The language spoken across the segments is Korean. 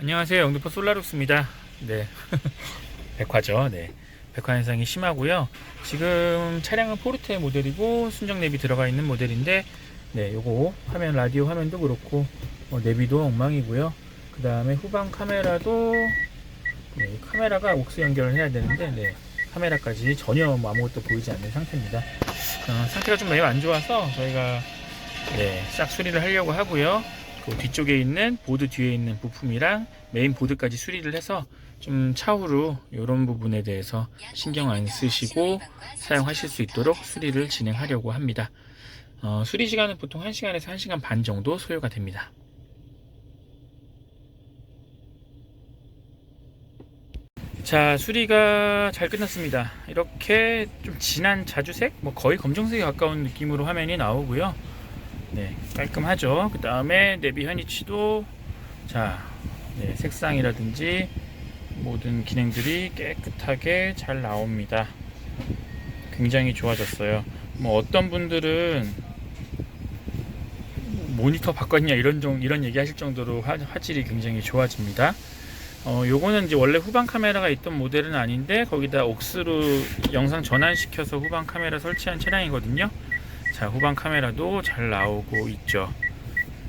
안녕하세요. 영등포 솔라룩스입니다. 네. 백화죠. 네. 백화 현상이 심하고요. 지금 차량은 포르테 모델이고 순정 내비 들어가 있는 모델인데 네, 요거 화면 라디오 화면도 그렇고 어, 내비도 엉망이고요. 그 다음에 후방 카메라도 네, 이 카메라가 옥스 연결을 해야 되는데 네, 카메라까지 전혀 뭐 아무것도 보이지 않는 상태입니다. 어, 상태가 좀 매우 안 좋아서 저희가 네, 싹 수리를 하려고 하고요. 그 뒤쪽에 있는 보드 뒤에 있는 부품이랑 메인 보드까지 수리를 해서 좀 차후로 이런 부분에 대해서 신경 안 쓰시고 사용하실 수 있도록 수리를 진행하려고 합니다. 어, 수리 시간은 보통 1시간에서 1시간 반 정도 소요가 됩니다. 자, 수리가 잘 끝났습니다. 이렇게 좀 진한 자주색, 뭐 거의 검정색에 가까운 느낌으로 화면이 나오고요. 네, 깔끔하죠. 그 다음에 내비 현위치도 자, 네, 색상이라든지 모든 기능들이 깨끗하게 잘 나옵니다. 굉장히 좋아졌어요. 뭐 어떤 분들은 모니터 바꿨냐 이런 정 이런 얘기 하실 정도로 화, 화질이 굉장히 좋아집니다. 어, 요거는 이제 원래 후방 카메라가 있던 모델은 아닌데 거기다 옥스로 영상 전환시켜서 후방 카메라 설치한 차량이거든요. 자, 후방 카메라도 잘 나오고 있죠.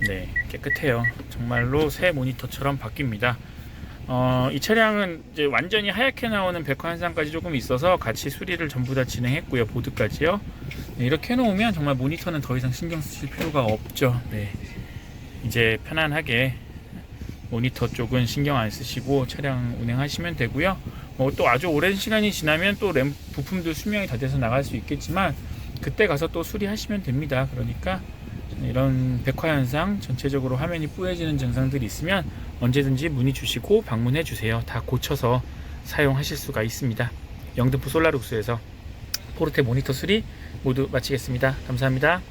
네, 깨끗해요. 정말로 새 모니터처럼 바뀝니다. 어, 이 차량은 이제 완전히 하얗게 나오는 백화 현상까지 조금 있어서 같이 수리를 전부 다 진행했고요. 보드까지요. 네, 이렇게 해놓으면 정말 모니터는 더 이상 신경 쓰실 필요가 없죠. 네. 이제 편안하게 모니터 쪽은 신경 안 쓰시고 차량 운행하시면 되고요. 뭐 또 아주 오랜 시간이 지나면 또 램 부품도 수명이 다 돼서 나갈 수 있겠지만 그때 가서 또 수리하시면 됩니다. 그러니까 이런 백화 현상 전체적으로 화면이 뿌얘지는 증상들이 있으면 언제든지 문의 주시고 방문해 주세요. 다 고쳐서 사용하실 수가 있습니다. 영등포 솔라룩스에서 포르테 모니터 수리 모두 마치겠습니다. 감사합니다.